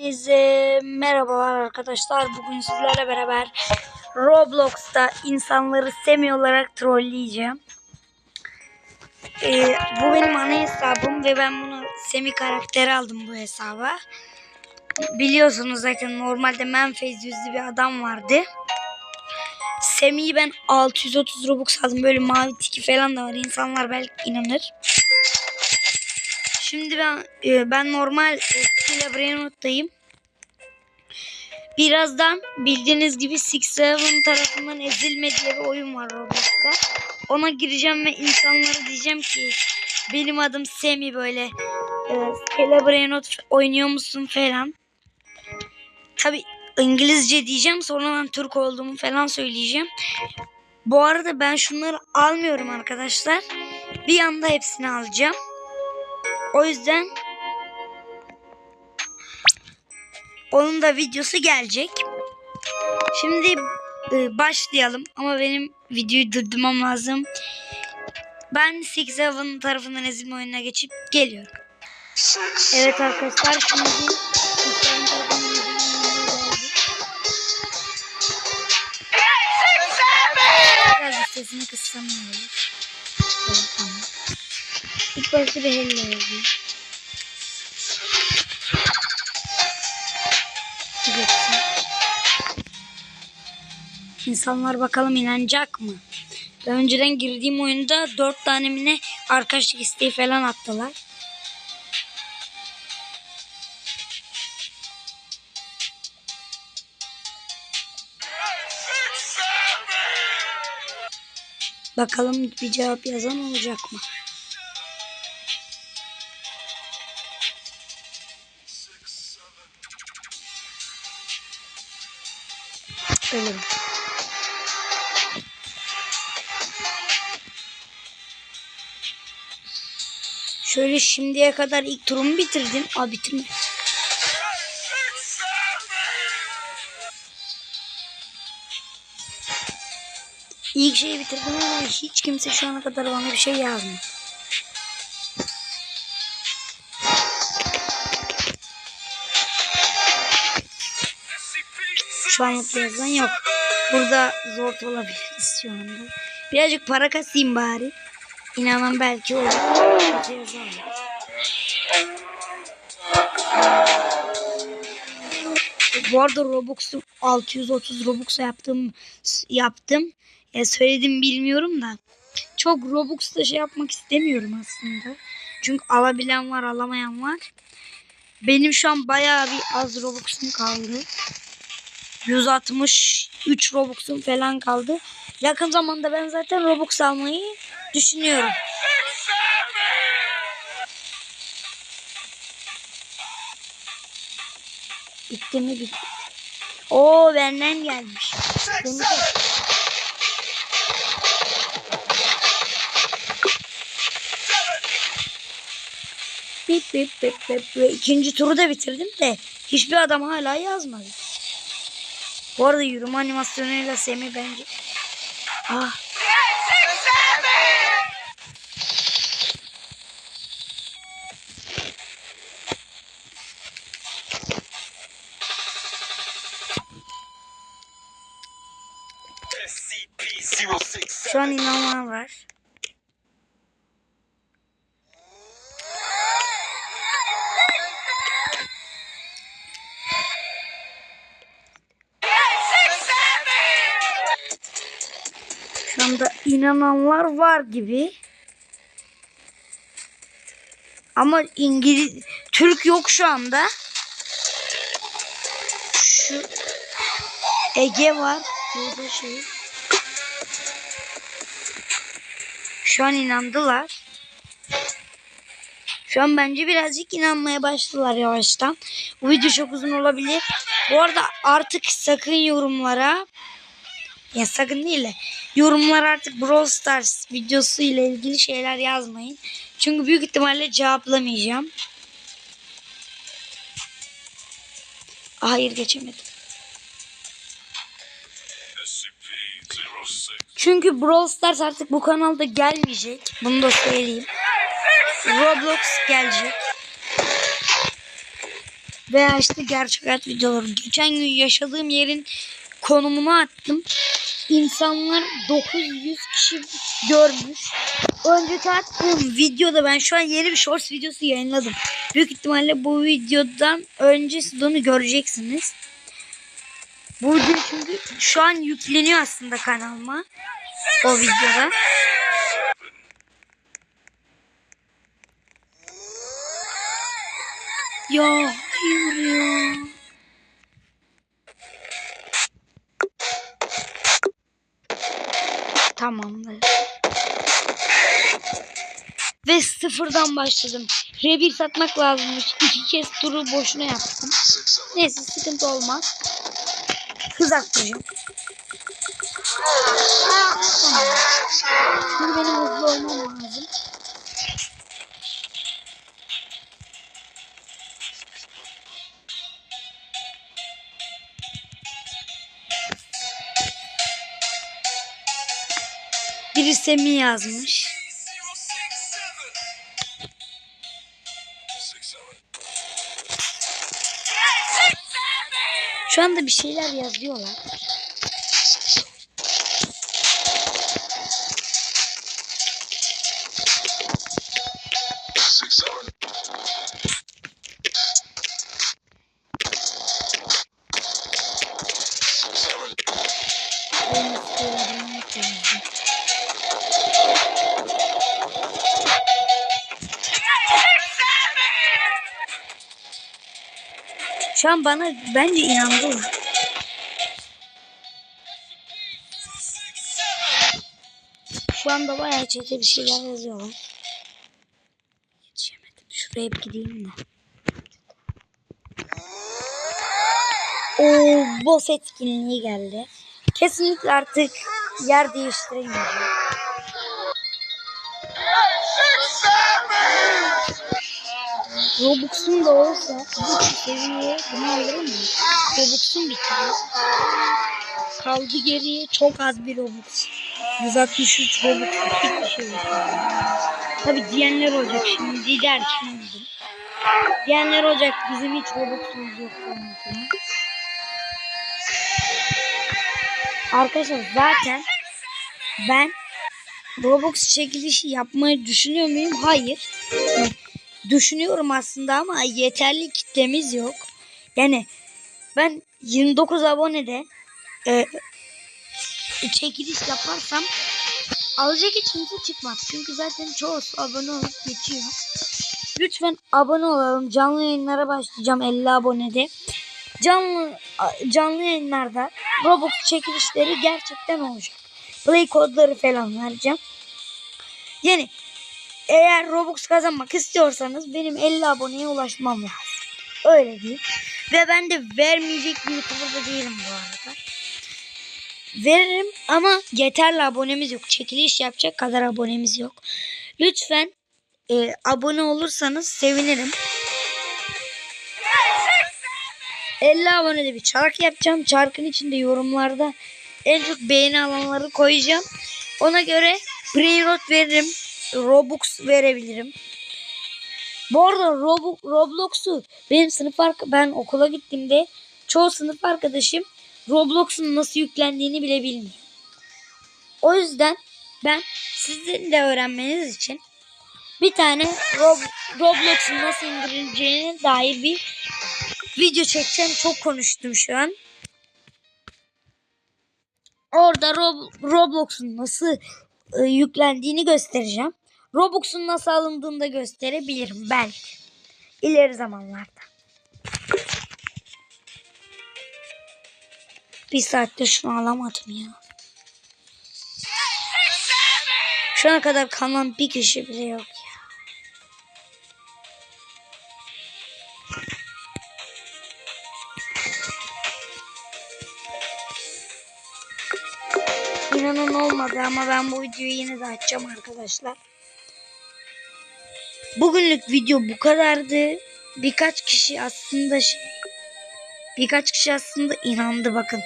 Hepinize merhabalar arkadaşlar. Bugün sizlerle beraber Roblox'ta insanları semi olarak trolleyeceğim. Ee, bu benim ana hesabım ve ben bunu semi karakteri aldım bu hesaba. Biliyorsunuz zaten normalde Memphis yüzlü bir adam vardı. Semi'yi ben 630 Robux aldım. Böyle mavi tiki falan da var. İnsanlar belki inanır. Şimdi ben e, ben normal eskiyle Brainwood'dayım. Birazdan bildiğiniz gibi Six Seven tarafından ezilme diye bir oyun var Roblox'ta. Ona gireceğim ve insanlara diyeceğim ki benim adım Semi böyle e, Skele Brainwood oynuyor musun falan. Tabi İngilizce diyeceğim sonradan Türk olduğumu falan söyleyeceğim. Bu arada ben şunları almıyorum arkadaşlar. Bir anda hepsini alacağım. O yüzden onun da videosu gelecek. Şimdi e, başlayalım ama benim videoyu durdurmam lazım. Ben Six Seven tarafından ezilme oyununa geçip geliyorum. Evet arkadaşlar şimdi. Biraz sesini kıssam ne olur? Yazayım. Geçsin. İnsanlar bakalım inanacak mı? Daha önceden girdiğim oyunda dört tane mi ne arkadaşlık isteği falan attılar. Bakalım bir cevap yazan olacak mı? Ölürüm. Şöyle şimdiye kadar ilk turumu bitirdim. Aa bitirme. İlk şeyi bitirdim ama hiç kimse şu ana kadar bana bir şey yazmıyor. Şu an yazan yok. Burada zor olabiliriz şu anda. Birazcık para kasayım bari. İnanan belki olur. Bu arada Robux'u 630 Robux'a yaptım yaptım. Ya söyledim bilmiyorum da. Çok Robux'ta şey yapmak istemiyorum aslında. Çünkü alabilen var, alamayan var. Benim şu an bayağı bir az Robux'um kaldı. 163 Robux'um falan kaldı. Yakın zamanda ben zaten Robux almayı düşünüyorum. Bitti mi bitti. Oo benden gelmiş. Bip bip bip bip. İkinci turu da bitirdim de hiçbir adam hala yazmadı. Bu arada yürüme animasyonuyla Semi bence. Ah. SCP-067 Şu an inanmayan var. Anda inananlar var gibi. Ama İngiliz Türk yok şu anda. Şu Ege var. Burada şey. Şu an inandılar. Şu an bence birazcık inanmaya başladılar yavaştan. Bu video çok uzun olabilir. Bu arada artık sakın yorumlara ya değil de yorumlara artık Brawl Stars videosu ile ilgili şeyler yazmayın. Çünkü büyük ihtimalle cevaplamayacağım. Hayır geçemedim. SCP-06 Çünkü Brawl Stars artık bu kanalda gelmeyecek. Bunu da söyleyeyim. Roblox gelecek. Veya işte gerçek hayat videoları. Geçen gün yaşadığım yerin konumunu attım. İnsanlar 900 kişi görmüş. Önceki attığım videoda ben şu an yeni bir shorts videosu yayınladım. Büyük ihtimalle bu videodan önce siz onu göreceksiniz. Bu video çünkü şu an yükleniyor aslında kanalıma. O videoda. Ya hayır. Tamamdır. Ve sıfırdan başladım. Revir satmak lazımmış. İki kez turu boşuna yaptım. Neyse sıkıntı olmaz. Hız arttıracağım. Şimdi benim hızlı olmam lazım. Biri Semih yazmış. Şu anda bir şeyler yazıyorlar. Şu an bana bence inandılar. Şu anda bayağı çete bir şeyler yazıyorlar. Yetişemedim. Şuraya bir gideyim de. Oo, boss etkinliği geldi. Kesinlikle artık yer değiştiremiyorum. Robux'un da olsa bu seviyeye bunu alırım mı? Robux'un bitiyor. Kaldı geriye çok az bir Robux. 163 Robux hiçbir şey yok. Tabi diyenler olacak şimdi derken oldum. Diyenler olacak bizim hiç Robux'umuz yok. Arkadaşlar zaten ben Robux çekilişi yapmayı düşünüyor muyum? Hayır. Düşünüyorum aslında ama yeterli kitlemiz yok. Yani ben 29 abonede e, çekiliş yaparsam alacak hiç kimse çıkmaz. Çünkü zaten çoğu abone olup geçiyor. Lütfen abone olalım. Canlı yayınlara başlayacağım 50 abonede. Canlı canlı yayınlarda Robux çekilişleri gerçekten olacak. Play kodları falan vereceğim. Yani eğer Robux kazanmak istiyorsanız benim 50 aboneye ulaşmam lazım. Öyle değil. Ve ben de vermeyecek bir YouTuber değilim bu arada. Veririm ama yeterli abonemiz yok. Çekiliş yapacak kadar abonemiz yok. Lütfen e, abone olursanız sevinirim. 50 abonede bir çark yapacağım. Çarkın içinde yorumlarda en çok beğeni alanları koyacağım. Ona göre Brainrot veririm. Robux verebilirim. Bu arada Robu, Roblox'u benim sınıf arka, ben okula gittiğimde çoğu sınıf arkadaşım Roblox'un nasıl yüklendiğini bile bilmiyor. O yüzden ben sizin de öğrenmeniz için bir tane Rob, Roblox'un nasıl indirileceğine dair bir video çekeceğim. Çok konuştum şu an. Orada Rob, Roblox'un nasıl e, yüklendiğini göstereceğim. Robux'un nasıl alındığını da gösterebilirim belki. İleri zamanlarda. Bir saatte şunu alamadım ya. Şu ana kadar kalan bir kişi bile yok ya. İnanın olmadı ama ben bu videoyu yine de açacağım arkadaşlar. Bugünlük video bu kadardı. Birkaç kişi aslında şey birkaç kişi aslında inandı bakın.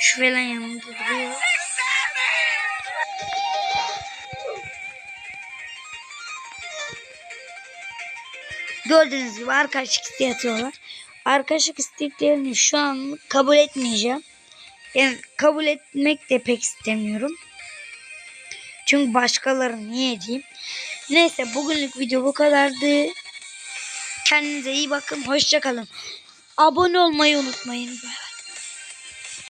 Şu falan yanımda duruyor. Gördüğünüz gibi arkadaşlık isteği atıyorlar. arkadaşlık isteklerini şu an kabul etmeyeceğim. Yani kabul etmek de pek istemiyorum. Çünkü başkaları niye diyeyim. Neyse bugünlük video bu kadardı. Kendinize iyi bakın. Hoşçakalın. Abone olmayı unutmayın.